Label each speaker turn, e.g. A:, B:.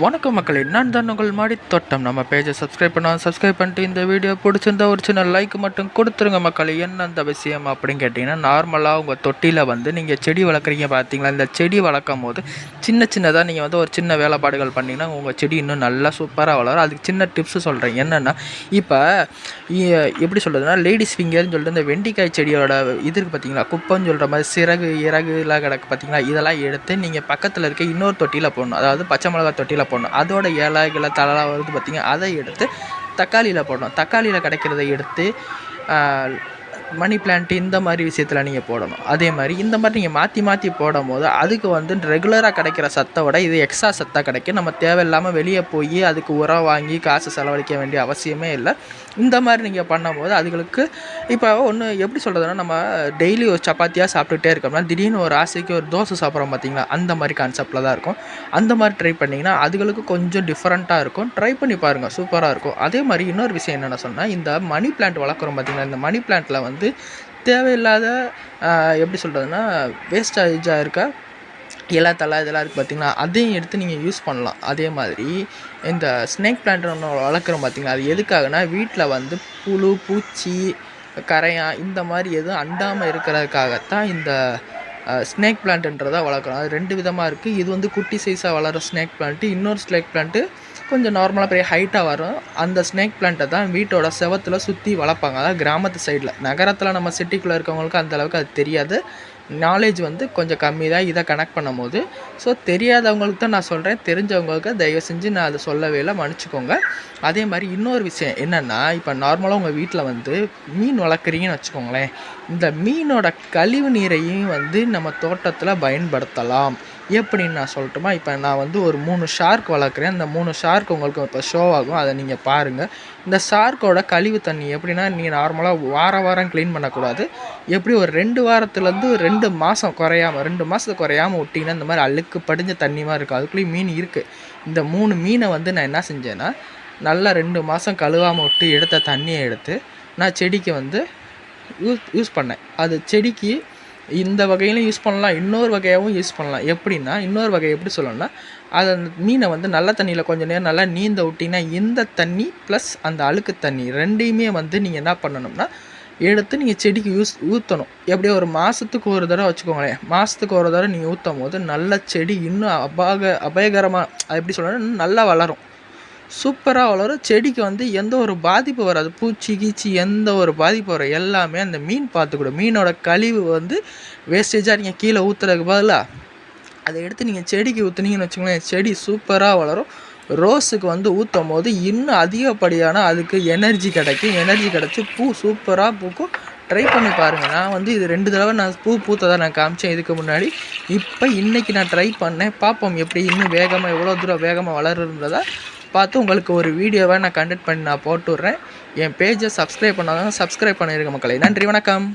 A: வணக்கம் மக்களே நான் தான் உங்கள் மாடி தோட்டம். நம்ம பேஜை சப்ஸ்கிரைப் பண்ணால் சப்ஸ்கிரைப் பண்ணிட்டு இந்த வீடியோ பிடிச்சிருந்தா ஒரு சின்ன லைக் மட்டும் கொடுத்துருங்க மக்களே. என்ன அந்த விஷயம் அப்படின்னு கேட்டிங்கன்னா நார்மலாக உங்கள் தொட்டியில் வந்து நீங்கள் செடி வளர்க்குறீங்க பார்த்தீங்களா? இந்த செடி வளர்க்கும் போது சின்ன சின்னதாக நீங்கள் வந்து ஒரு சின்ன வேலைப்பாடுகள் பண்ணிங்கன்னா உங்கள் செடி இன்னும் நல்லா சூப்பராக வளரும். அதுக்கு சின்ன டிப்ஸு சொல்கிறேன் என்னென்னா இப்போ எப்படி சொல்கிறதுனா லேடிஸ் ஃபிங்கர்னு சொல்லிட்டு இந்த வெண்டிக்காய் செடியோட இது இருக்குது பார்த்தீங்களா? குப்பைன்னு சொல்கிற மாதிரி சிறகு இறகுலாம் கிடக்கு பார்த்தீங்களா? இதெல்லாம் எடுத்து நீங்கள் பக்கத்தில் இருக்க இன்னொரு தொட்டியில் போடணும். அதாவது பச்சை மிளகா தொட்டியில் போடணும். அதோட இலைகளை தலலாம் வருது பார்த்திங்க அதை எடுத்து தக்காளியில் போடணும். தக்காளியில் கிடைக்கிறத எடுத்து மணி பிளான்ட் இந்த மாதிரி விஷயத்தில் நீங்கள் போடணும். அதே மாதிரி இந்த மாதிரி நீங்கள் மாற்றி மாற்றி போடும் போது அதுக்கு வந்து ரெகுலராக கிடைக்கிற சத்தை விட இது எக்ஸ்ட்ரா சத்தாக கிடைக்கும். நம்ம தேவையில்லாமல் வெளியே போய் அதுக்கு உரம் வாங்கி காசு செலவழிக்க வேண்டிய அவசியமே இல்லை. இந்த மாதிரி நீங்கள் பண்ணும்போது அதுகளுக்கு இப்போ ஒன்று எப்படி சொல்கிறதுனா நம்ம டெய்லி ஒரு சப்பாத்தியாக சாப்பிட்டுட்டே இருக்கோம்னா திடீர்னு ஒரு ஆசைக்கு ஒரு தோசை சாப்பிட்றோம் பார்த்தீங்களா அந்த மாதிரி கான்செப்டில் தான் இருக்கும். அந்த மாதிரி ட்ரை பண்ணிங்கன்னா அதுகளுக்கு கொஞ்சம் டிஃப்ரெண்ட்டாக இருக்கும். ட்ரை பண்ணி பாருங்கள் சூப்பராக இருக்கும். அதே மாதிரி இன்னொரு விஷயம் என்னென்ன சொன்னால் இந்த மணி பிளான்ட் வளர்க்குறோம் பார்த்தீங்களா இந்த மணி பிளான்ட்டில் வந்து தேவையில்லாத எப்படி சொல்கிறதுன்னா வேஸ்டேஜாக இருக்க இலை தலை இதெல்லாம் இருக்குது பார்த்தீங்களா அதையும் எடுத்து நீங்கள் யூஸ் பண்ணலாம். அதே மாதிரி இந்த ஸ்னேக் பிளான்ட் ஒன்று வளர்க்குறோம் பார்த்திங்களா அது எதுக்காகனா வீட்டில் வந்து புழு பூச்சி கரையான் இந்த மாதிரி எதுவும் அண்டாமல் இருக்கிறதுக்காகத்தான் இந்த ஸ்னேக் பிளான்ட்ன்றதை வளர்க்குறோம். அது ரெண்டு விதமாக இருக்குது இது வந்து குட்டி சைஸாக வளர ஸ்னேக் பிளான்ட்டு இன்னொரு ஸ்னேக் பிளான்ட்டு கொஞ்சம் நார்மலாக பெரிய ஹைட்டாக வரும். அந்த ஸ்னேக் பிளான்ட்டை தான் வீட்டோட செவத்தில் சுற்றி வளர்ப்பாங்க. அதாவது கிராமத்து சைடில் நகரத்தில் நம்ம சிட்டிக்குள்ளே இருக்கவங்களுக்கு அந்தளவுக்கு அது தெரியாது. நாலேஜ் வந்து கொஞ்சம் கம்மி தான். இதை கனெக்ட் பண்ணும்போது. ஸோ தெரியாதவங்களுக்கு தான் நான் சொல்கிறேன் தெரிஞ்சவங்களுக்கு தயவு செஞ்சு நான் அதை சொல்லவே இல்லை. மன்னிச்சுக்கோங்க. அதே மாதிரி இன்னொரு விஷயம் என்னென்னா இப்போ நார்மலாக உங்கள் வீட்டில் வந்து மீன் வளர்க்குறீங்கன்னு வச்சுக்கோங்களேன். இந்த மீனோட கழிவு நீரையும் வந்து நம்ம தோட்டத்தில் பயன்படுத்தலாம். எப்படின்னு நான் சொல்லட்டுமா? இப்போ நான் வந்து ஒரு மூணு ஷார்க் வளர்க்குறேன். அந்த மூணு ஷார்க் உங்களுக்கு இப்போ ஷோ ஆகும். அதை நீங்கள் பாருங்கள் இந்த ஷார்க்கோட கழிவு தண்ணி எப்படின்னா நீங்கள் நார்மலாக வார வாரம் க்ளீன் பண்ணக்கூடாது. எப்படி ஒரு ரெண்டு வாரத்துலேருந்து ரெண்டு மாதம் குறையாம ரெண்டு மாதத்துக்கு குறையாம விட்டிங்கன்னா இந்த மாதிரி அழுக்கு படிஞ்ச தண்ணி மாதிரி இருக்கும். அதுக்குள்ளேயும் மீன் இருக்குது இந்த மூணு மீனை வந்து நான் என்ன செஞ்சேன்னா நல்லா ரெண்டு மாதம் கழுவாமல் விட்டு எடுத்த தண்ணியை எடுத்து நான் செடிக்கு வந்து யூஸ் யூஸ் பண்ணேன். அது செடிக்கு இந்த வகையிலும் யூஸ் பண்ணலாம் இன்னொரு வகையாகவும் யூஸ் பண்ணலாம். எப்படின்னா இன்னொரு வகை எப்படி சொல்லணும்னா அதை அந்த மீனை வந்து நல்ல தண்ணியில் கொஞ்சம் நேரம் நல்லா நீந்த விட்டிங்கன்னா இந்த தண்ணி ப்ளஸ் அந்த அழுக்கு தண்ணி ரெண்டையுமே வந்து நீங்கள் என்ன பண்ணணும்னா எடுத்து நீங்கள் செடிக்கு யூஸ் ஊற்றணும் எப்படியோ ஒரு மாதத்துக்கு ஒரு தடவை வச்சுக்கோங்களேன். மாதத்துக்கு ஒரு தடவை நீங்கள் ஊற்றும் போது நல்ல செடி இன்னும் அபாக அபயகரமாக எப்படி சொல்லணும் இன்னும் நல்லா வளரும். சூப்பராக வளரும். செடிக்கு வந்து எந்த ஒரு பாதிப்பு வராது. பூச்சி கீச்சி எந்த ஒரு பாதிப்பு வரும் எல்லாமே அந்த மீன் பார்த்துக்கூடும் மீனோட கழிவு வந்து வேஸ்டேஜாக நீங்கள் கீழே ஊற்றுறதுக்கு பதிலாக அதை எடுத்து நீங்கள் செடிக்கு ஊற்றுனீங்கன்னு வச்சுக்கோங்களேன் செடி சூப்பராக வளரும். ரோஸுக்கு வந்து ஊற்றும் போது இன்னும் அதிகப்படியான அதுக்கு எனர்ஜி கிடைக்கும். எனர்ஜி கிடச்சி பூ சூப்பராக பூக்கும். ட்ரை பண்ணி பாருங்கள் நான் வந்து இது ரெண்டு தடவை நான் பூ பூத்ததை நான் காமிச்சேன் இதுக்கு முன்னாடி. இப்போ இன்றைக்கி நான் ட்ரை பண்ணேன். பார்ப்போம் எப்படி இன்னும் வேகமாக எவ்வளோ தூரம் வேகமாக வளருன்றதை. பார்த்து உங்களுக்கு ஒரு வீடியோவை நான் கண்டக்ட் பண்ணி நான் போட்டு விட்றேன் என் பேஜை சப்ஸ்கிரைப் பண்ணாதான் சப்ஸ்கிரைப் பண்ணியிருக்க மக்களை. நன்றி வணக்கம்.